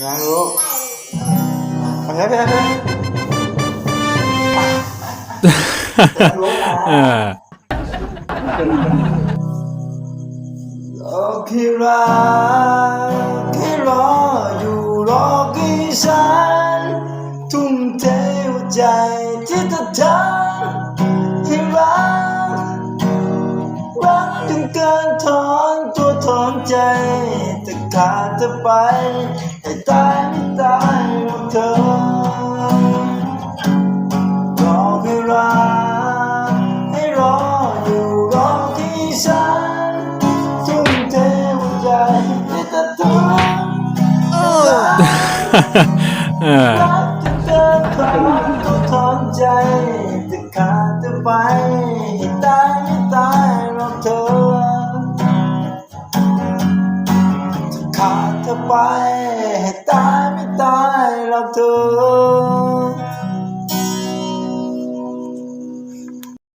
ยังรู้ทำไงไปไปเออโอเครักแค่รออยู่รอกี่ฉันทุ่มเทหัวใจที่จะทำให้รักรักจนเกินถอนตัวถอน ใจแต่ขาดเธอไปให้ตายไม่ตายหมดเธอรอให้รักให้รออยู่รอที่ฉันทุ่มเทหัวใจให้เธอเออรักจนเกินความต้องทนใจจะขาดเธอไป ขาดเธอไปให้ตายไม่ตายหรอกเธอ